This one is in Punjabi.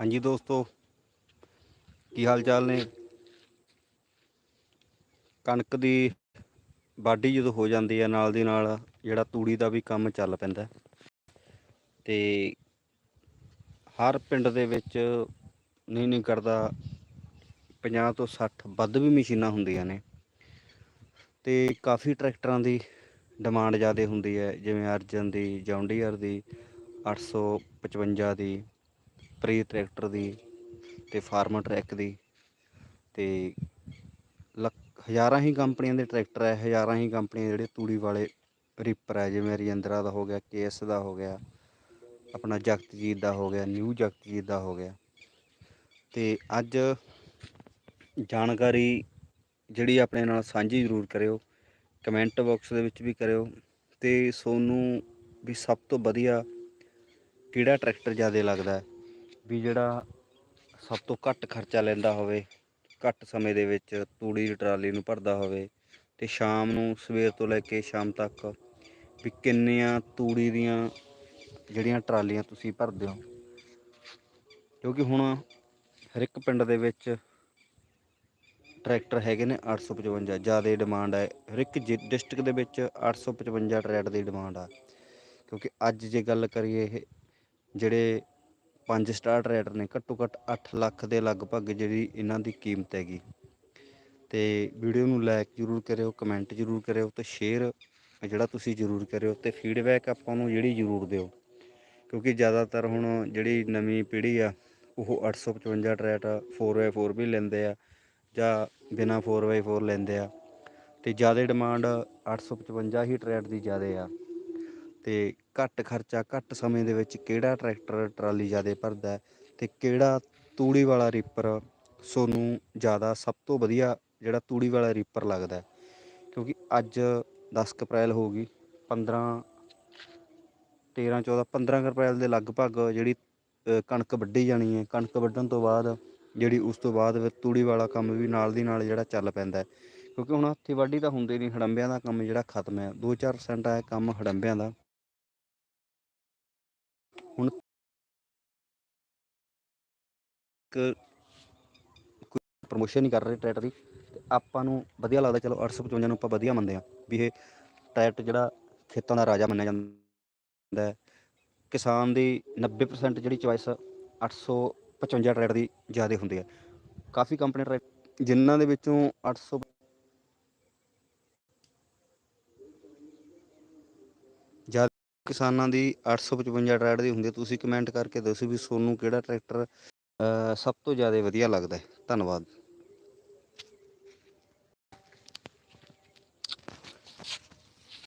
ਹਾਂਜੀ ਦੋਸਤੋ, ਕੀ ਹਾਲ ਚਾਲ ਨੇ ਕਣਕ ਦੀ ਵਾਢੀ ਜਦੋਂ ਹੋ ਜਾਂਦੀ ਹੈ ਨਾਲ ਦੀ ਨਾਲ, ਜਿਹੜਾ ਤੂੜੀ ਦਾ ਵੀ ਕੰਮ ਚੱਲ ਪੈਂਦਾ ਹੈ। ਤੇ ਹਰ ਪਿੰਡ ਦੇ ਵਿੱਚ ਨਹੀਂ ਨਹੀਂ ਕਰਦਾ 50 ਤੋਂ 60 ਵੱਧ ਵੀ ਮਸ਼ੀਨਾਂ ਹੁੰਦੀਆਂ ਨੇ ਤੇ ਕਾਫੀ ਟਰੈਕਟਰਾਂ ਦੀ ਡਿਮਾਂਡ ਜ਼ਿਆਦਾ ਹੁੰਦੀ ਹੈ, ਜਿਵੇਂ ਅਰਜਨ ਦੀ, ਜੌਂਡੀਅਰ ਦੀ 855 ਦੀ ਪ੍ਰੀ ਟਰੈਕਟਰ ਦੀ ਤੇ ਫਾਰਮਰ ਟਰੈਕ ਦੀ ਤੇ ਲੱਖ, ਹਜ਼ਾਰਾਂ ਹੀ ਕੰਪਨੀਆਂ ਦੇ ਟਰੈਕਟਰ ਹੈ ਹਜ਼ਾਰਾਂ ਹੀ ਕੰਪਨੀਆਂ ਜਿਹੜੇ ਤੂੜੀ ਵਾਲੇ ਰੀਪਰ ਹੈ ਜਿਵੇਂ ਰਜਿੰਦਰਾ ਦਾ ਹੋ ਗਿਆ, ਕੇਐਸ ਦਾ ਹੋ ਗਿਆ, ਆਪਣਾ ਜਗਤਜੀਤ ਦਾ ਹੋ ਗਿਆ, ਨਿਊ ਜਗਤਜੀਤ ਦਾ ਹੋ ਗਿਆ ਤੇ ਅੱਜ ਜਾਣਕਾਰੀ ਜਿਹੜੀ ਆਪਣੇ ਨਾਲ ਸਾਂਝੀ ਜ਼ਰੂਰ ਕਰਿਓ, ਕਮੈਂਟ ਬਾਕਸ ਦੇ ਵਿੱਚ ਵੀ ਕਰਿਓ ਤੇ ਸੋਨੂੰ ਵੀ ਸਭ ਤੋਂ ਵਧੀਆ ਕਿਹੜਾ ਟਰੈਕਟਰ ਜ਼ਿਆਦਾ ਲੱਗਦਾ ਹੈ? ਵੀ ਜਿਹੜਾ ਸਭ ਤੋਂ ਘੱਟ ਖਰਚਾ ਲੈਂਦਾ ਹੋਵੇ, ਘੱਟ ਸਮੇਂ ਦੇ ਵਿੱਚ ਤੂੜੀ ਦੀ ਟਰਾਲੀ ਨੂੰ ਭਰਦਾ ਹੋਵੇ ਤੇ ਸ਼ਾਮ ਨੂੰ ਸਵੇਰ ਤੋਂ ਲੈ ਕੇ ਸ਼ਾਮ ਤੱਕ ਵੀ ਕਿੰਨੀਆਂ ਤੂੜੀ ਦੀਆਂ ਜਿਹੜੀਆਂ ਟਰਾਲੀਆਂ ਤੁਸੀਂ ਭਰਦੇ ਹੋ। ਕਿਉਂਕਿ ਹੁਣ ਹਰ ਇੱਕ ਪਿੰਡ ਦੇ ਵਿੱਚ ਟਰੈਕਟਰ ਹੈਗੇ ਨੇ 855 ਜ਼ਿਆਦਾ ਡਿਮਾਂਡ ਹੈ। ਹਰ ਇੱਕ ਡਿਸਟ੍ਰਿਕਟ ਦੇ ਵਿੱਚ 855 ਟਰੈਕਟਰ ਦੀ ਡਿਮਾਂਡ ਆ। ਕਿਉਂਕਿ ਅੱਜ ਜੇ ਗੱਲ ਕਰੀਏ ਜਿਹੜੇ ਪੰਜ ਸਟਾਰ ਟਰੈਕਟਰ ਨੇ ਘੱਟੋ ਘੱਟ 8 ਲੱਖ ਦੇ ਲਗਭਗ ਜਿਹੜੀ ਇਹਨਾਂ ਦੀ ਕੀਮਤ ਹੈਗੀ। ਤੇ ਵੀਡੀਓ ਨੂੰ ਲਾਈਕ ਜ਼ਰੂਰ ਕਰਿਓ ਕਮੈਂਟ ਜ਼ਰੂਰ ਕਰਿਓ ਤੇ ਸ਼ੇਅਰ ਜਿਹੜਾ ਤੁਸੀਂ ਜ਼ਰੂਰ ਕਰਿਓ ਤੇ ਫੀਡਬੈਕ ਆਪਾਂ ਨੂੰ ਜਿਹੜੀ ਜ਼ਰੂਰ ਦਿਓ। ਕਿਉਂਕਿ ਜ਼ਿਆਦਾਤਰ ਹੁਣ ਜਿਹੜੀ ਨਵੀਂ ਪੀੜ੍ਹੀ ਆ, ਉਹ 855 ਟਰੈਕਟਰ 4x4 ਵੀ ਲੈਂਦੇ ਆ ਜਾਂ ਬਿਨਾ 4x4 ਲੈਂਦੇ ਆ। ਤੇ ਜ਼ਿਆਦਾ ਡਿਮਾਂਡ 855 ਹੀ ਟਰੈਟ ਦੀ ਜ਼ਿਆਦਾ ਆ। ਤੇ ਘੱਟ ਖਰਚਾ, ਘੱਟ ਸਮੇਂ ਦੇ ਵਿੱਚ ਕਿਹੜਾ ਟਰੈਕਟਰ, ਟਰਾਲੀ ਜ਼ਿਆਦਾ ਭਰਦਾ ਹੈ ਤੇ ਕਿਹੜਾ ਤੂੜੀ ਵਾਲਾ ਰੀਪਰ ਸੋਨੂੰ ਜ਼ਿਆਦਾ ਸਭ ਤੋਂ ਵਧੀਆ ਜਿਹੜਾ ਤੂੜੀ ਵਾਲਾ ਰੀਪਰ ਲੱਗਦਾ ਕਿਉਂਕਿ ਅੱਜ 10 ਕੁ ਅਪ੍ਰੈਲ ਹੋ ਗਈ 15 13 14 15 ਕੁ ਅਪ੍ਰੈਲ ਦੇ ਲਗਭਗ ਜਿਹੜੀ ਕਣਕ ਵੱਢੀ ਜਾਣੀ ਹੈ, ਕਣਕ ਵੱਢਣ ਤੋਂ ਬਾਅਦ ਜਿਹੜੀ ਉਸ ਤੋਂ ਬਾਅਦ ਫਿਰ ਤੂੜੀ ਵਾਲਾ ਕੰਮ ਵੀ ਨਾਲ ਦੀ ਨਾਲ ਜਿਹੜਾ ਚੱਲ ਪੈਂਦਾ ਕਿਉਂਕਿ ਹੁਣ ਹੱਥੀ ਵਾਢੀ ਤਾਂ ਹੁੰਦੀ ਨਹੀਂ, ਹੜੰਬਿਆਂ ਦਾ ਕੰਮ ਜਿਹੜਾ ਖਤਮ ਹੈ। 2-4% ਹੈ ਕੰਮ ਹੜੰਬਿਆਂ ਦਾ। ਹੁਣ ਇੱਕ ਕੋਈ ਪ੍ਰਮੋਸ਼ਨ ਨਹੀਂ ਕਰ ਰਹੇ ਟਰੈਕਟਰ ਦੀ, ਤੇ ਆਪਾਂ ਨੂੰ ਵਧੀਆ ਲੱਗਦਾ, ਚਲੋ 855 ਨੂੰ ਆਪਾਂ ਵਧੀਆ ਮੰਨਦੇ ਆ ਵੀ ਇਹ ਟਰੈਕਟਰ ਜਿਹੜਾ ਖੇਤਾਂ ਦਾ ਰਾਜਾ ਮੰਨਿਆ ਜਾਂਦਾ ਹੈ। ਕਿਸਾਨ ਦੀ 90% ਜਿਹੜੀ ਚੋਇਸ 855 ਟਰੈਕਟਰ ਦੀ ਜ਼ਿਆਦਾ ਹੁੰਦੀ ਹੈ। ਕਾਫੀ ਕੰਪਨੀ ਟਰੈਕਟਰ ਜਿਨ੍ਹਾਂ ਦੇ ਵਿੱਚੋਂ 800 ਜ਼ਿਆਦਾ ਕਿਸਾਨਾਂ ਦੀ 855 ਟਰੈਕਟਰ ਦੀ ਹੁੰਦੀ ਹੈ। ਤੁਸੀਂ ਕਮੈਂਟ ਕਰਕੇ ਦੱਸੋ ਵੀ ਤੁਹਾਨੂੰ ਕਿਹੜਾ ਟਰੈਕਟਰ ਸਭ ਤੋਂ ਜ਼ਿਆਦਾ ਵਧੀਆ ਲੱਗਦਾ ਹੈ। ਧੰਨਵਾਦ।